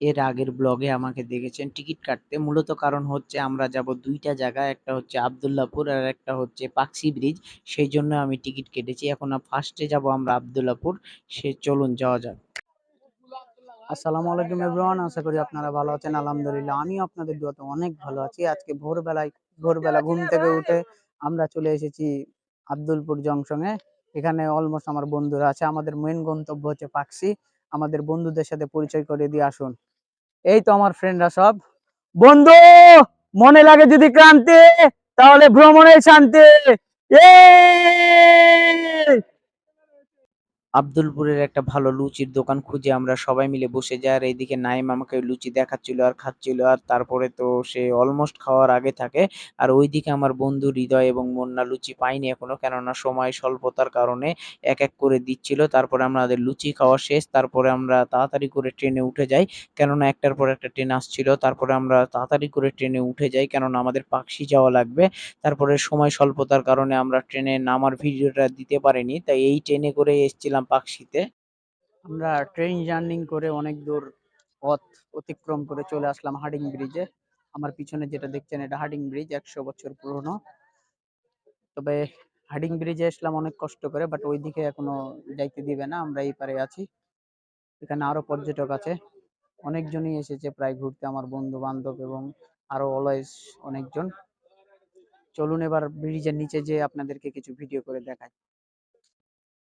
এর আগের ব্লগে আমাকে দেখেছেন টিকিট কাটতে। মূলত কারণ হচ্ছে আমরা যাব ২ টা জায়গায়। একটা হচ্ছে আব্দুল্লাহপুর আর একটা হচ্ছে পাকশি ব্রিজ। সেই জন্য আমি টিকিট কেটেছি। এখন ফার্স্ট যাব আমরা আব্দুল্লাহপুর। সে, চলুন যাওয়া যাক। আসসালামু আলাইকুম এভরিওয়ান, আশা করি আপনারা ভালো আছেন আলহামদুলিল্লাহ আমি আপনাদের দোয়াতে অনেক ভালো আছি আজকে ভোরবেলায়, ভোরবেলা ঘুম থেকে উঠে আমরা চলে এসেছি আব্দুলপুর জংশনে এখানে অলমোস্ট আমার বন্ধুরা আছে আমাদের মেন গন্তব্য হচ্ছে পাকসি আমাদের বন্ধুদের সাথে পরিচয় করে দিয়ে আসুন। এই তো আমার ফ্রেন্ডরা সব। বন্ধু, মনে লাগে যদি ক্রান্তি তাহলে ভ্রমণের শান্তি! আব্দুলপুরের একটা ভালো লুচির দোকান খুঁজে আমরা সবাই মিলে বসে যাই। আর এইদিকে নাইম আমাকে লুচি দেখাচ্ছিল আর খাচ্ছিল। আর তারপরে তো সে অলমোস্ট খাওয়ার আগে থাকে। আর ওইদিকে আমার বন্ধু হৃদয় এবং মুন্না লুচি পায়নি এখনও। কেননা সময় স্বল্পতার কারণে এক, এক করে দিচ্ছিল। তারপরে আমাদের লুচি খাওয়া শেষ। তারপরে আমরা তাড়াতাড়ি করে ট্রেনে উঠে যাই। কেননা একটার পর একটা ট্রেন আসছিল। তারপরে আমরা তাড়াতাড়ি করে ট্রেনে উঠে যাই। কেননা আমাদের পাকশি যাওয়া লাগবে। তারপরে সময় স্বল্পতার কারণে আমরা ট্রেনে নামার ভিডিওটা দিতে পারিনি। তাই এই ট্রেনে করে এসছিলাম পাকশিতে। আমরা ট্রেন জার্নিং করে অনেক দূর পথ অতিক্রম করে চলে আসলাম হার্ডিং ব্রিজে আমার পিছনে যেটা দেখছেন এটা হার্ডিং ব্রিজ একশো বছর পুরনো। তবে হার্ডিং ব্রিজে আসলাম অনেক কষ্ট করে বাট ওইদিকে এখনও যাইতে দিবে না, আমরা এই পারে আছি। এখানে আরও পর্যটক আছে। অনেকজনই এসেছে প্রায় ঘুরতে, আমার বন্ধু বান্ধব এবং আরও অলওয়েজ অনেকজন। চলুন এবার ব্রিজের নিচে যেয়ে আপনাদেরকে কিছু ভিডিও করে দেখাই।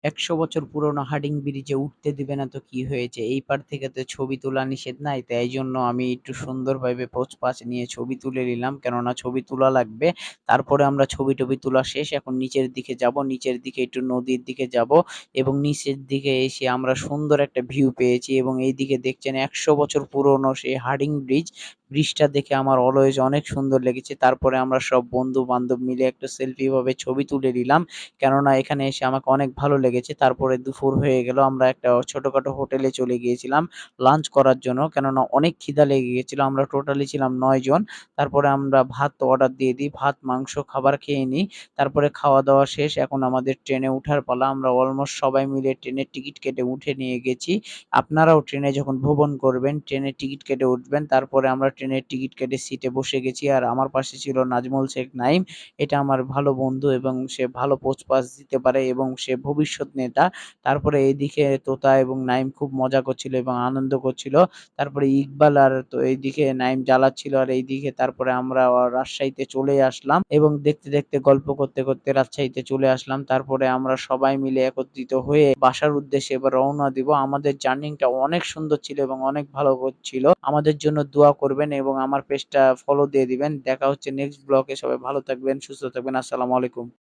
১০০ বছর পুরনো হার্ডিং ব্রিজে উঠতে দিবে না তো কি হয়েছে? এই পার থেকে তো ছবি তোলা নিষেধ নাই। তাই জন্য আমি একটু সুন্দরভাবে পোজ পাশ নিয়ে ছবি তুলে নিলাম। কেননা ছবি তোলা লাগবে। তারপরে আমরা ছবি-টবি তোলা শেষ। এখন নিচের দিকে যাব। নিচের দিকে একটু নদীর দিকে যাব এবং নিচের দিকে এসে আমরা সুন্দর একটা ভিউ পেয়েছি এবং এইদিকে দেখছেন ১০০ বছর পুরনো সেই হার্ডিং ব্রিজ। ব্রিজটা দেখে আমার অলওয়েজ অনেক সুন্দর লেগেছে। তারপরে আমরা সব বন্ধু-বান্ধব মিলে একটা সেলফি ভাবে ছবি তুলে নিলাম। কেননা এখানে এসে আমাকে অনেক ভালো লেগেছে। তারপরে দুপুর হয়ে গেল। আমরা একটা ছোটখাটো হোটেলে চলে গিয়েছিলাম লাঞ্চ করার জন্য। কেননা অনেক খিদা লেগে গেছিল। আমরা টোটালি ছিলাম ৯ জন। তারপরে আমরা ভাত অর্ডার দিয়ে দিই। ভাত, মাংস খাবার খেয়ে নিই। তারপরে খাওয়া-দাওয়া শেষ। এখন আমাদের ট্রেনে উঠার পালা। আমরা অলমোস্ট সবাই মিলে ট্রেনের টিকিট কেটে উঠে নিয়ে গেছি। আপনারাও ট্রেনে যখন ভ্রমণ করবেন ট্রেনের টিকিট কেটে উঠবেন। তারপরে আমরা ট্রেনের টিকিট কেটে সিটে বসে গেছি। আর আমার পাশে ছিল নাজমুল শেখ নাইম। এটা আমার ভালো বন্ধু এবং সে ভালো পোজ পাস দিতে পারে এবং সে ভবিষ্যৎ নেতা। তারপরে এইদিকে তোতা এবং নাইম খুব মজা করছিল এবং আনন্দ করছিল। তারপরে ইকবাল আর তো এইদিকে নাইম জ্বালাচ্ছিল আর এইদিকে তারপরে আমরা রাজশাহীতে চলে আসলাম এবং দেখতে, দেখতে গল্প করতে, করতে রাজশাহীতে চলে আসলাম। তারপরে আমরা সবাই মিলে একত্রিত হয়ে বাসার উদ্দেশ্যে এবার রওনা দিব। আমাদের জার্নিটা অনেক সুন্দর ছিল এবং অনেক ভালো ছিল। আমাদের জন্য দোয়া করবেন এবং আমার পেজটা ফলো দিয়ে দিবেন। দেখা হচ্ছে নেক্সট ব্লগে। সবাই ভালো থাকবেন, সুস্থ থাকবেন। আসসালামু আলাইকুম।